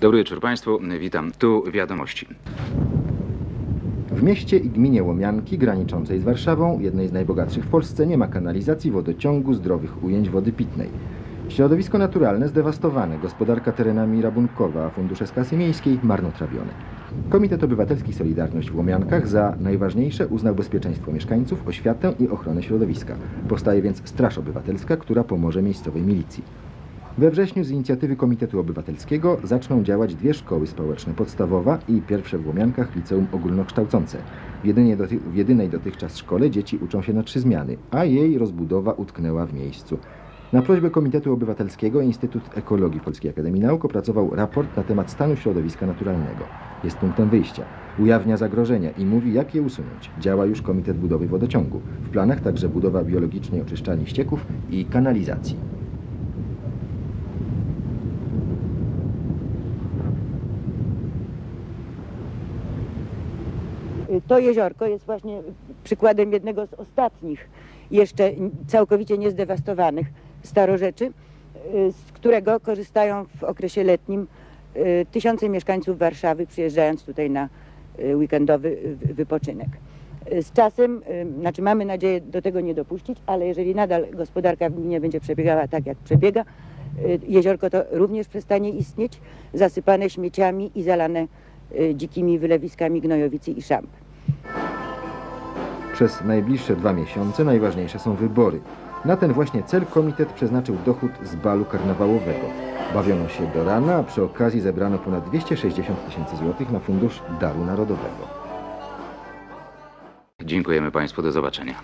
Dobry wieczór Państwu, witam. Tu wiadomości. W mieście i gminie Łomianki, graniczącej z Warszawą, jednej z najbogatszych w Polsce, nie ma kanalizacji, wodociągu, zdrowych ujęć wody pitnej. Środowisko naturalne zdewastowane, gospodarka terenami rabunkowa, a fundusze z kasy miejskiej marnotrawione. Komitet Obywatelski Solidarność w Łomiankach za najważniejsze uznał bezpieczeństwo mieszkańców, oświatę i ochronę środowiska. Powstaje więc Straż Obywatelska, która pomoże miejscowej milicji. We wrześniu z inicjatywy Komitetu Obywatelskiego zaczną działać dwie szkoły społeczne, podstawowa i pierwsze w Łomiankach liceum ogólnokształcące. W, jedynie doty, w jedynej dotychczas szkole dzieci uczą się na trzy zmiany, a jej rozbudowa utknęła w miejscu. Na prośbę Komitetu Obywatelskiego Instytut Ekologii Polskiej Akademii Nauk opracował raport na temat stanu środowiska naturalnego. Jest punktem wyjścia. Ujawnia zagrożenia i mówi, jak je usunąć. Działa już Komitet Budowy Wodociągu. W planach także budowa biologicznej oczyszczalni ścieków i kanalizacji. To jeziorko jest właśnie przykładem jednego z ostatnich, jeszcze całkowicie niezdewastowanych starorzeczy, y, z którego korzystają w okresie letnim y, tysiące mieszkańców Warszawy, przyjeżdżając tutaj na y, weekendowy wypoczynek. Z czasem, znaczy mamy nadzieję do tego nie dopuścić, ale jeżeli nadal gospodarka w gminie będzie przebiegała tak, jak przebiega, jeziorko to również przestanie istnieć, zasypane śmieciami i zalane dzikimi wylewiskami gnojowicy i szamp. Przez najbliższe dwa miesiące najważniejsze są wybory. Na ten właśnie cel komitet przeznaczył dochód z balu karnawałowego. Bawiono się do rana, a przy okazji zebrano ponad 260 tysięcy złotych na fundusz Daru Narodowego. Dziękujemy Państwu, do zobaczenia.